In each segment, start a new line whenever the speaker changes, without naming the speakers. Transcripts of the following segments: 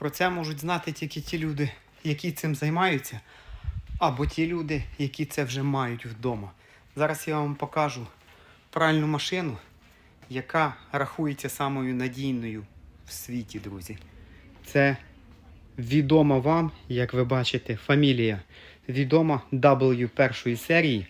Про це можуть знати тільки ті люди, які цим займаються, або ті люди, які це вже мають вдома. Зараз я вам покажу пральну машину, яка рахується самою надійною в світі, друзі. Це відома вам, як ви бачите, фамілія. Відома W першої серії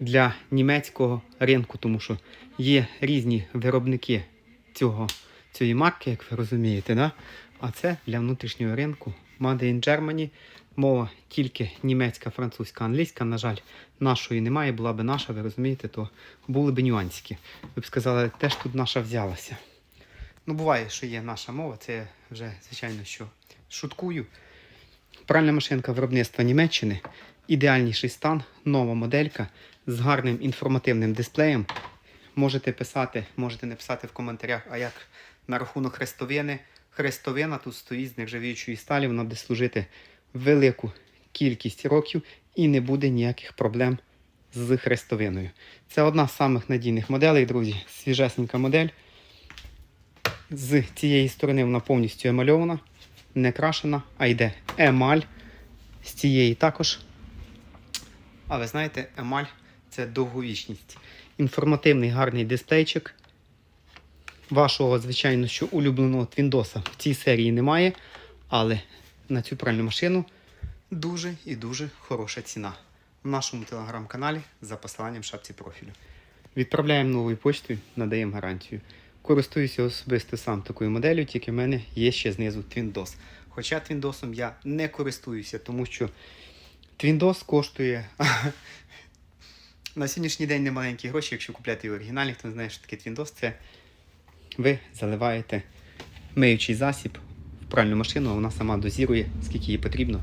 для німецького ринку, тому що є різні виробники цього, цієї марки, як ви розумієте. Да? А це для внутрішнього ринку Made in Germany. Мова тільки німецька, французька, англійська. На жаль, нашої немає. Була би наша, ви розумієте, то були б нюансики. Ви б сказали, теж тут наша взялася. Ну, буває, що є наша мова, це вже, звичайно, що шуткую. Пральна машинка виробництва Німеччини. Ідеальніший стан, нова моделька з гарним інформативним дисплеєм. Можете писати, можете написати в коментарях, а як на рахунок хрестовини. Хрестовина тут стоїть з нержавіючої сталі, вона буде служити велику кількість років і не буде ніяких проблем з хрестовиною. Це одна з самих надійних моделей, друзі. Свіжесенька модель. З цієї сторони вона повністю емальована, не крашена, а йде емаль. З цієї також. А ви знаєте, емаль це довговічність. Інформативний гарний дисплейчик. Вашого, звичайно, що улюбленого Твіндоса в цій серії немає, але на цю пральну машину дуже і дуже хороша ціна. В нашому телеграм-каналі за посиланням в шапці профілю. Відправляємо новою почтою, надаємо гарантію. Користуюся особисто сам такою моделлю, тільки в мене є ще знизу Twindos. Хоча Twindosом я не користуюся, тому що Twindos коштує на сьогоднішній день немаленькі гроші, якщо купляти його оригінальний, хто не знає, що таке Twindos, це ви заливаєте миючий засіб в пральну машину, вона сама дозірує, скільки їй потрібно.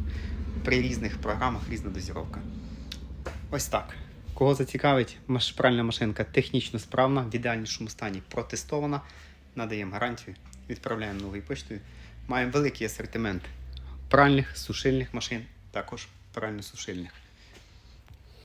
При різних програмах різна дозіровка. Ось так. Кого зацікавить, пральна машинка технічно справна, в ідеальнішому стані протестована. Надаємо гарантію, відправляємо новою поштою. Маємо великий асортимент пральних, сушильних машин, також прально-сушильних.